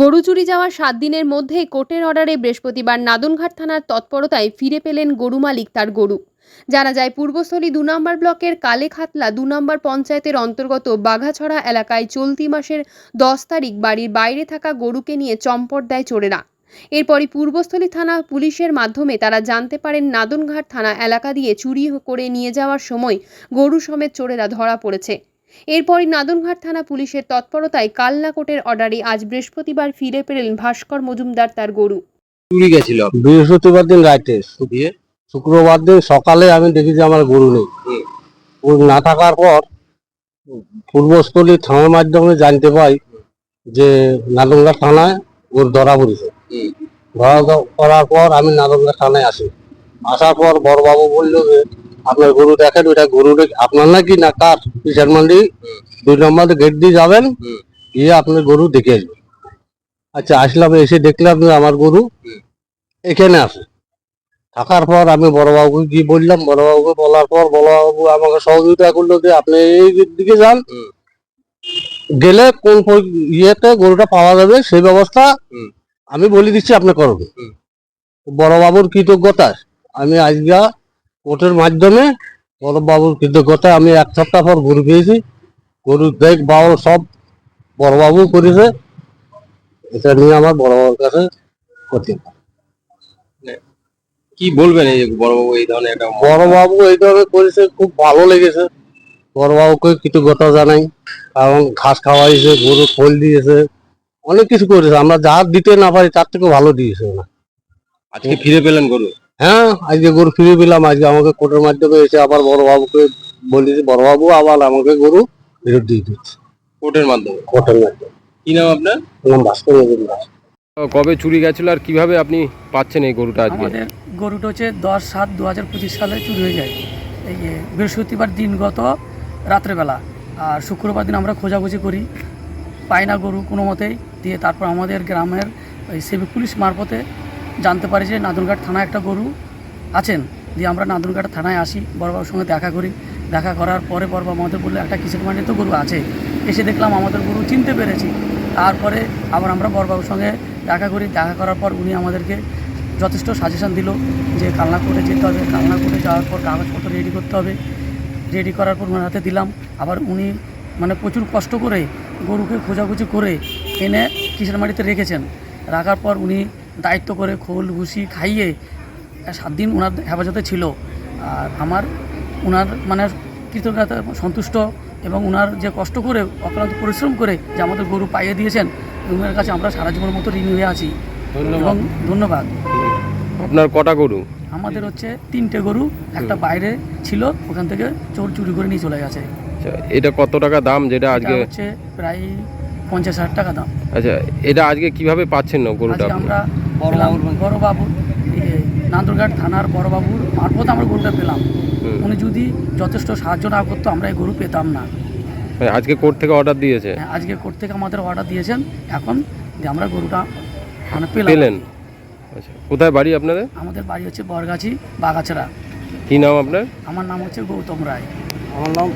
গরু চুরি যাওয়ার সাত দিনের মধ্যে কোর্টের অর্ডারে বৃহস্পতিবার নাদনঘাট থানার তৎপরতায় ফিরে পেলেন গরু মালিক তার গরু। জানা যায়, পূর্বস্থলী দু নম্বর ব্লকের কালেখাতলা দু নম্বর পঞ্চায়েতের অন্তর্গত বাঘাছড়া এলাকায় চলতি মাসের দশ তারিখ বাড়ির বাইরে থাকা গরুকে নিয়ে চম্পট দেয় চোরেরা। এরপরই পূর্বস্থলী থানা পুলিশের মাধ্যমে তারা জানতে পারেন, নাদনঘাট থানা এলাকা দিয়ে চুরি করে নিয়ে যাওয়ার সময় গরু সমেত চোরেরা ধরা পড়েছে। এরপরই নাদনঘাট থানা পুলিশের তৎপরতায় কালনা কোর্টের অর্ডারে আজ বৃহস্পতিবার ফিরে পেলেন ভাস্কর মজুমদার তার গরু। চুরি গেছিল? বৃহস্পতিবার দিন দিয়ে? শুক্রবার দিন সকালে আমি দেখি যে আমার গরু নেই। গরু না থাকার পর পূর্বস্থলী থানার মাধ্যমে জানতে পাই যে নাদঙ্গা থানায় গরু ধরা পড়েছে। ধরা পড়ার পর আমি নাদঙ্গা থানায় আসি। আসার পর বড়বাবু বলল যে আপনার গরু দেখেন, ওইটা গরু আপনার নাকি না কার? কিষান মান্ডি। দুই নম্বর গেট দিয়ে যাবেন, গিয়ে আপনার গরু দেখে আসবেন। আচ্ছা আসলাম, এসে দেখলাম যে আমার গরু। এখানে আছে থাকার পর আমি বড়বাবুকে গিয়ে বললাম, বড়বাবুকে বলার পর বড়বাবু আমাকে সহযোগিতা করল যে আপনি এই দিকে যান। গেলে কোন ইয়েতে গরুটা পাওয়া যাবে, সেই ব্যবস্থা। আমি বলে দিচ্ছি, আপনি করবেন। বড়বাবুর কৃতজ্ঞতা। আমি আজকে কোর্টের মাধ্যমে বড়বাবুর কৃতজ্ঞতায় আমি এক সপ্তাহ পর গরু পেয়েছি গরু দেখ বাবু সব বড়বাবু করেছে। এটা নিয়ে আমার বড়বাবুর কাছে করতে কি বলবেন এই বড়বাবু এই ধরনের একটা বড়বাবু এই ধরনের করেছে খুব ভালো লেগেছে। বড়বাবুকে কৃতজ্ঞতা জানাই কারণ ঘাস খাওয়াইছে গরু খোল দিয়েছে অনেক কিছু করেছে। আমরা যা দিতে না পারি তার থেকে ভালো দিয়েছে ওরা। আজকে ফিরে পেলেন গরু? হ্যাঁ আজকে গরু ফিরে পেলাম আজকে আমাকে কোর্টের মাধ্যমে এসে আবার বড়বাবুকে বলেছি বড়বাবু আবার আমাকে গরু ফেরত দিয়ে দিচ্ছে কোর্টের মাধ্যমে? কোর্টের মাধ্যমে। কি নাম আপনার? নাম ভাস্কর কবে চুরি গেছিল আর কীভাবে আপনি পাচ্ছেন এই গরুটা আজকে? আমাদের গরুটা হচ্ছে দশ সাত দু হাজার পঁচিশ সালে চুরি হয়ে যায়। এই যে বৃহস্পতিবার দিনগত রাত্রেবেলা আর শুক্রবার দিন আমরা খোঁজাখুঁজি করি পাই না গরু কোনো মতেই দিয়ে তারপর আমাদের গ্রামের ওই সিভিক পুলিশ মারফতে জানতে পারি যে নাদনঘাট থানায় একটা গরু আছেন। দিয়ে আমরা নাদনঘাট থানায় আসি, বড়বাবুর সঙ্গে দেখা করি। দেখা করার পরে বড়বাবু আমাদের বলল, একটা কিসের মান্ডি তো গরু আছে। এসে দেখলাম আমাদের গরু চিনতে পেরেছি। তারপরে আবার আমরা বড়বাবুর সঙ্গে দেখা করি। দেখা করার পর উনি আমাদেরকে যথেষ্ট সাজেশন দিল যে কালনা করে যেতে হবে। কালনা করে যাওয়ার পর কাগজপত্র রেডি করতে হবে। রেডি করার পর ওনার হাতে দিলাম। আবার উনি মানে প্রচুর কষ্ট করে গরুকে খোঁজাখুঁজি করে এনে কিসের মাটিতে রেখেছেন। রাখার পর উনি দায়িত্ব করে খোল ঘুষি খাইয়ে সাত দিন ওনার হেফাজতে ছিল। আর আমার ওনার মানে কৃতজ্ঞতা সন্তুষ্ট এবং ওনার যে কষ্ট করে অক্লান্ত পরিশ্রম করে যে আমাদের গরু পাইয়ে দিয়েছেন ওনার কাছে আমরা সারা জীবনের মতো ঋণ হয়ে আছি। এবং ধন্যবাদ। আপনার কটা গরু? আমাদের হচ্ছে তিনটে গরু একটা বাইরে ছিল ওখান থেকে চোর চুরি করে নিয়ে চলে গেছে। আচ্ছা এটা কত টাকা দাম যেটা আজকে? হচ্ছে প্রায় পঞ্চাশ হাজার টাকা দাম। আচ্ছা এটা আজকে কীভাবে পাচ্ছেন না গরুটা আমরা পেলাম বড়বাবু নান্দরঘাট থানার বড়বাবুর মারফত আমরা গরুটা পেলাম। উনি যদি যথেষ্ট সাহায্য না করতো আমরা এই গরু পেতাম না। মানে আজকে কোর্ট থেকে অর্ডার দিয়েছে? হ্যাঁ, আজকে কোর্ট থেকে আমাদের অর্ডার দিয়েছেন। এখন যে আমরা গরুটা মানে পেলাম। পেলেন। আচ্ছা কোথায় বাড়ি আপনাদের? আমাদের বাড়ি হচ্ছে বরগাছি বাগাছড়া। কি নাম আপনার? আমার নাম হচ্ছে গৌতম রায়। আমার নাম